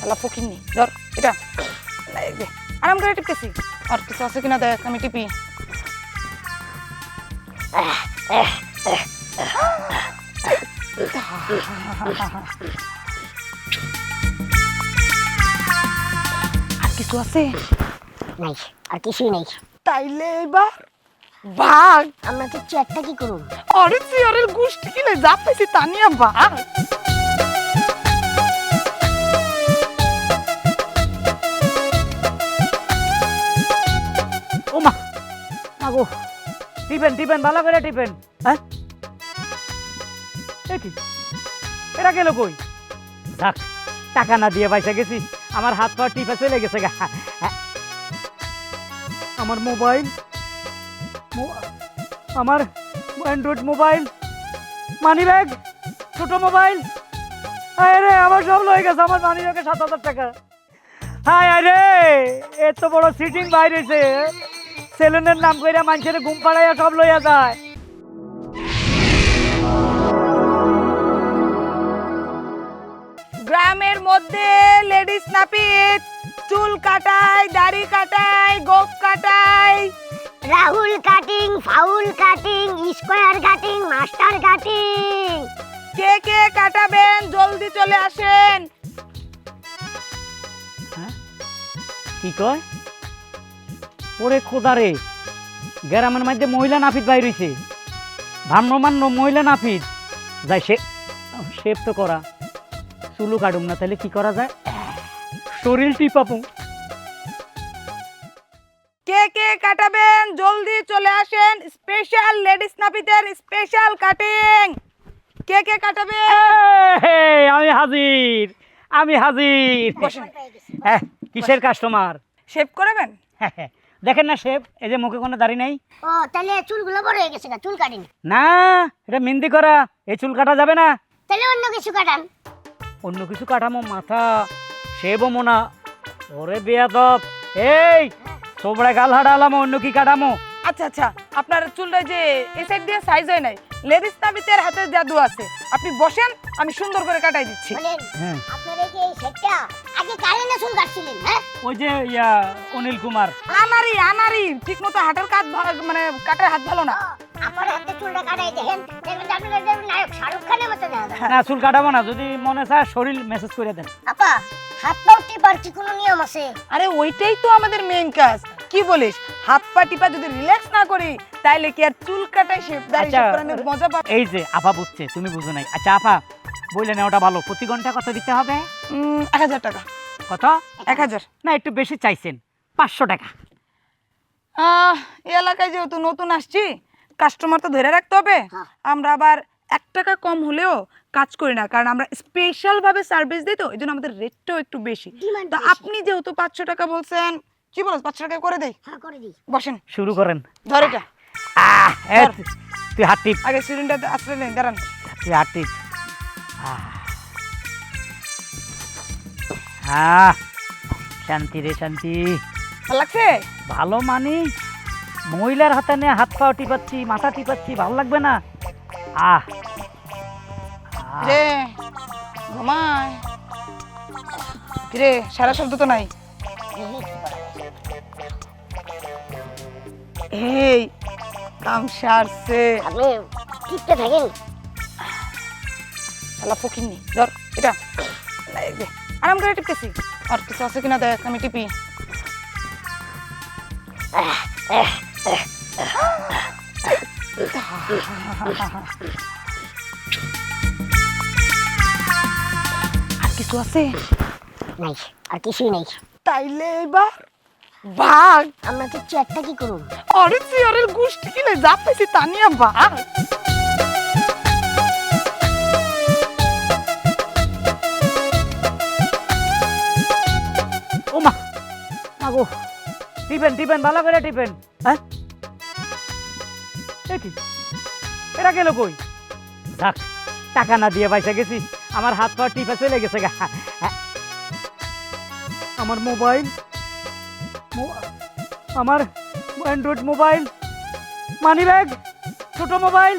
শালা ফকির নি ধর এটা আরাম করে টিপতেছি। আর কিছু আছে কিনা দেখ আমি টিপি। আর কিছু আছে? নাই আর কিছুই নেই। তাইলে এবার ভাগ। আমরা তো চেয়ারটা কি করুন অরে চেয়ারের গোষ্ঠী কিনে যা পাইছি তা নিয়ে ভাগ। টিপেন টিপেন ভালো করে টিপেন হ্যাঁ? এ কি? এরা গেল কই? যাক টাকা না দিয়ে পয়সা গেছি। আমার হাত পা টিপে চলে গেছে গা। হ্যাঁ। আমার মোবাইল আমার অ্যান্ড্রয়েড মোবাইল মানি ব্যাগ ছোট মোবাইল। আরে আমার সব লয়ে গেছে আমার মানি ব্যাগে সাত হাজার টাকা। হাই আরে এত বড় সিটিং বাইরেছে। সেলুনের নাম কইরা মানুষের ঘুম পাড়াইয়া সব লইয়া যায়। গ্রামের মধ্যে লেডিস নাপিত চুল কাটায় দাড়ি কাটায় গোপ কাটায়। Rahul cutting foul cutting square cutting master cutting. কে কে কাটাবেন জলদি চলে আসেন। কি কয়? ওরে খোদারে। গ্রামের মধ্যে মহিলা নাপিত বাইর হইছে। ভ্রাম্যমান মহিলা নাপিত। যাই সে শেপ তো করা। চুলু কাটুম না তাহলে কি করা যায়? শরীর টিপাপু কে কে কাটাবেন? জলদি চলে আসেন। স্পেশাল লেডিস নাপিতের স্পেশাল কাটিং। কে কে কাটাবেন? আমি হাজির। আমি হাজির। হ্যাঁ কিসের কাস্টমার? শেভ করবেন? দেখেন না শেপ এই যে মুখে কোনো দাড়ি নেই। ও তাহলে চুলগুলো বড় হয়ে গেছে না চুল কাটিনি। না এটা মেহেন্দি করা এই চুল কাটা যাবে না। তাহলে অন্য কিছু কাটান। অন্য কিছু কাটামো মাথা শেভও মোনা ওরে বেয়াদব। এই তোমরা গাল হাডালামো অন্য কি কাটামো? আচ্ছা আচ্ছা আপনার চুলটা যে এই সাইড দিয়ে সাইজ হয় নাই লেডিস নাপিতের হাতে জাদু আছে। আপনি বসেন আমি সুন্দর করে কাটাই দিচ্ছি। হ্যাঁ। আপনার এই যে এই সেটটা আগে কারেন্টে চুল কাটছিলেন হ্যাঁ? ওই যে ইয়া অনিল কুমার। আনারি আনারি ঠিক মতো হাতের কাজ মানে কাটার হাত ভালো না। আমার হাতে চুলটা কাটাই দেখেন দেখবেন যে আপনার দেখবেন নায়ক শাহরুখ খানের মতো না চুল কাটাবো না যদি মনে চায় শরীর মেসেজ করে দেন। আপা হাত পাও টিপার কি কোনো নিয়ম আছে? আরে ওইটাই তো আমাদের মেইন কাজ। কি বলিস? হাত পা টিপা যদি রিল্যাক্স না করি তাইলে কি আর চুল কাটাই শেপ দাড়ি আচ্ছা, করানোর মজা পাবো? এই যে আপা বুঝছে তুমি বুঝো নাই। আচ্ছা আপা বললে না ওটা ভালো। প্রতি ঘণ্টা কত দিতে হবে? এক হাজার টাকা। কত? এক হাজার। না একটু বেশি চাইছেন। পাঁচশো টাকা। আহ, এই এলাকায় যেহেতু নতুন আসছি কাস্টমার তো ধরে রাখতে হবে। হ্যাঁ। আমরা আবার এক টাকা কম হলেও কাজ করি না কারণ আমরা স্পেশাল ভাবে সার্ভিস দিই তো এই জন্য আমাদের রেটটাও একটু বেশি। তো বেশি। আপনি যেহেতু পাঁচশো টাকা বলছেন কি বলো পাঁচশো টাকা করে দেই? হ্যাঁ করে দিই। বসেন। শুরু করেন। ধর এটা। আহ, এ, ধর। তুই হাত টিপ। আগে সিলিন্ডার আশ্রয় নেই দাঁড়ান। তুই হাত টিপ। আহ। আহ, শান্তি রে শান্তি। ভালো লাগছে? ভালো মানি। মহিলার হাতে নিয়ে হাত পাও টিপাচ্ছি মাথা টিপাচ্ছি ভালো লাগবে না। আহ। আহ, রে ঘুমায়। রে সারা শব্দ তো নাই। এই কাম সারছে। আপনি টিপতে থাকেন। শালা ফকির নি ধর এটা। আরাম করে টিপতেছি। আর কিছু আছে কিনা দেখ আমি টিপি। আর কিছু আছে? নাই আর কিছুই নেই। তাইলে এবার ভাগ আমরা তো চেয়ারটা কি করুন? আরে চেয়ারের গোষ্ঠী কিনে যা পাইছি তা নিয়ে ভাগ ও মা! মাগো টিপেন টিপেন ভালো করে টিপেন হ্যাঁ? এ কি? এরা গেল কই? যাক টাকা না দিয়ে পয়সা গেছি আমার হাত পা টিপে চলে গেছে গা। হ্যাঁ। আমার মোবাইল আমার অ্যান্ড্রয়েড মোবাইল মানি ব্যাগ ছোট মোবাইল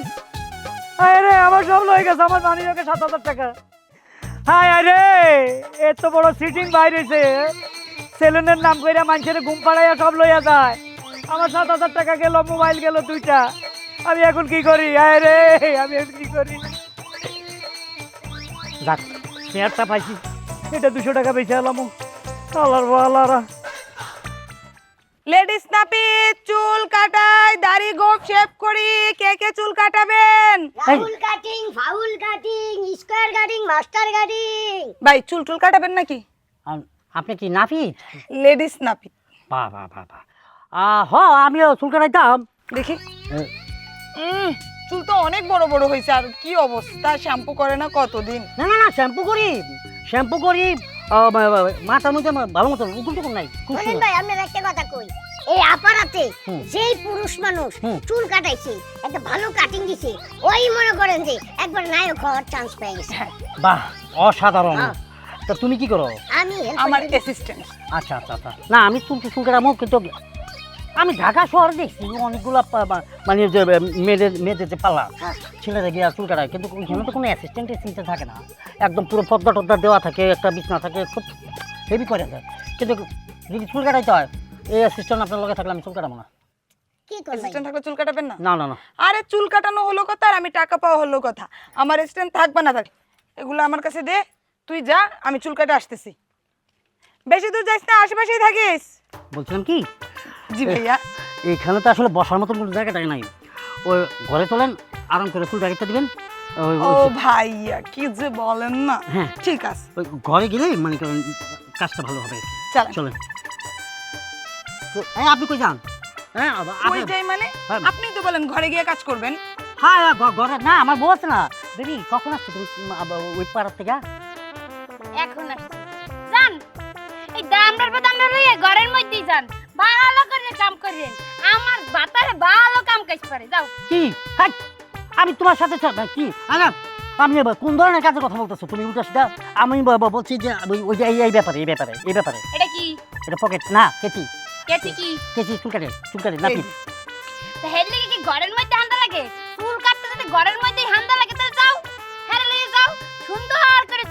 আরে আমার সব লয়ে গেছে, আমার মানি ব্যাগে সাত হাজার টাকা। হাই আরে এত বড় সিটিং বাইরেছে সেলুনের নাম কইরা মানুষের ঘুম পাড়াইয়া সব লইয়া যায়। আমার সাত হাজার টাকা গেল মোবাইল গেল দুইটা। আমি এখন কি করি? আয় রে, আমি এখন কি করি? যাক চেয়ারটা পাইছি। এটা দুশো টাকা বেশি এলাম। আল্লাহর আল্লাহরা লেডিস নাপিত চুল কাটাই দাড়ি গোপ শেভ করি কে কে চুল কাটাবেন? Rahul cutting foul cutting square cutting master cutting ভাই চুল টুল কাটাবেন নাকি? আপনি কি নাপিত লেডিস নাপিত বাহ বাহ বাহ বাহ। হ আমিও চুল কাটাইতাম। দেখি। চুল তো অনেক বড় বড় হয়েছে আর কি অবস্থা? শ্যাম্পু করে না কতদিন? না না না শ্যাম্পু করি। শ্যাম্পু করি মধ্যে ভালো মতো উকুন টুকুন নাই খুব শোনেন সুন্দর। ভাই আপনার একটা কথা কই এই আপারাতে হুম। যেই পুরুষ মানুষ হুম। চুল কাটাইছে একটা ভালো কাটিং দিছে ওই মনে করেন যে একবার নায়ক হওয়ার চান্স পেয়ে গেছে বাহ অসাধারণ হ্যাঁ। তা তুমি কি করো আমি আমার অ্যাসিস্ট্যান্ট আচ্ছা আচ্ছা আচ্ছা না আমি চুল কাটামো কিন্তু আমি ঢাকা শহরে দেখছি অনেকগুলো মানে যে মেয়েদের মেয়েদের যে পাল্লা হ্যাঁ। ছেলেরা গিয়ে চুল কাটায় কিন্তু ওইখানে তো কোনো অ্যাসিস্ট্যান্টের অ্যাসিস্ট্যান্ট থাকে না। একদম পুরো পদ্মা টদ্দা দেওয়া থাকে একটা বিছনা থাকে খুব হেভি করে দেয়। কিন্তু যদি চুল কাটাইতে হয় এই অ্যাসিস্ট্যান্ট আপনার লগে থাকলে আমি চুল কাটাবো না। অ্যাসিস্ট্যান্ট থাকলে চুল কাটাবেন না? না না না। আরে চুল কাটানো হলো কথা আর আমি টাকা পাওয়া হলো কথা। আমার অ্যাসিস্ট্যান্ট থাকবে না থাক। এগুলো আমার কাছে দে তুই যা আমি চুল কাটে আসতেছি। বেশি দূর যাইস না আশেপাশেই থাকিস। বলছিলাম কি? জি ভাইয়া। এইখানে তো আসলে বসার মতন কোনো জায়গাটাই নাই। ওই ঘরে তোলেন আরাম করে ফুল রাখতে দিবেন। ও ভাইয়া কি যে বলেন না। হ্যাঁ। ঠিক আছে। ওই ঘরে গেলেই মানে কাজটা ভালো হবে চল চলেন। এই আপনি কই যান? হ্যাঁ আব- ওই আপনি- যাই মানে? হ্যাঁ। আপনি তো বলেন ঘরে গিয়ে কাজ করবেন। হ্যাঁ হ্যাঁ, ঘরে না আমার বউ আছে না। দিদি কখন আসছো তুমি? ওই পাড়ার থেকে? এখন আসছি। যান। এই দামদার লইয়া ঘরের মধ্যেই যান। ভালো করে কাম করেন আমার বাতারে ভালো কাম কাজ করে যাও। কি? হাই, আমি তোমার সাথে চা- না, কি? আরে আপনি এবার কোন ধরনের কাজের কথা বলতেছো? তুমি উল্টা সিধা আমি ব- ব- বলছি যে ওই- ওই যে এই- এই ব্যাপারে এই ব্যাপারে এই ব্যাপারে। এটা কি? এটা পকেট না কেচি। কেছি কি? কেচি চুল কাটে চুল কাটে নাপিত তা হের কি ঘরের মধ্যে হান্দা লাগে? চুল কাটতে যদি ঘরের মধ্যে হান্দা লাগে তাহলে যাও।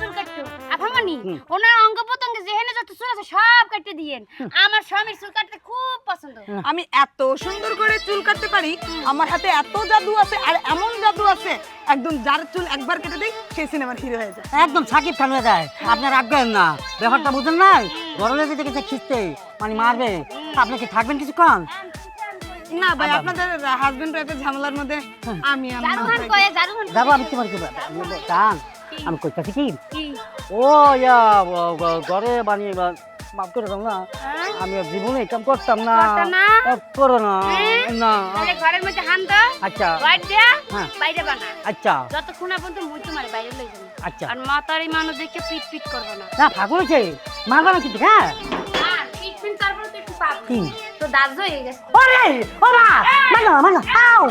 চুল কাটতো আফামানি। ওনার অঙ্গ প্রত্যঙ্গ যেখানে যত চুল আছে সব কাটতে দিয়েন। আমার স্বামীর চুল কাটতে খুব পছন্দ। আমি এত সুন্দর করে চুল কাটতে পারি আমার হাতে এত জাদু আছে আর এমন জাদু আছে একদম যার চুল একবার কেটে দেই সেই সিনেমার হিরো হয়ে যায়। একদম সাকিব খান হয়ে যায়। আপনার রাখবেন না। ব্যাপারটা বুঝেন নাই? গরমে যেতে গেছে খিস্তে মানে মারবে। আপনি কি থাকবেন কিছুক্ষণ? না ভাই আপনাদের হাজবেন্ড ওয়াইফের ঝামেলার মধ্যে আমি না জারুহান যাব আমি তোমার কি জান। আমি কইতাছি কি? ও ইয়া ঘরে বানিয়ে মাফ করে দাও না। হ্যাঁ? আমি জীবনে কাম করতাম না। করো না হ্যাঁ? না। ঘরের মধ্যে হান্দা আচ্ছা। হোয়াইট দিয়া হ্যাঁ। বাইরে বানা। আচ্ছা। যতক্ষণ পর্যন্ত মুই তোমার বাইরে লই যাব। আচ্ছা। আর মাতারি মানুষ দেখে পিট পিট করব না। না ফাগুন হয়েছে। মারবা না কিন্তু হ্যাঁ? পিট পিট তারপরে তো একটু পাবো তো দাঁত হয়ে গেছে। ওরে ও মা মানো মানো আও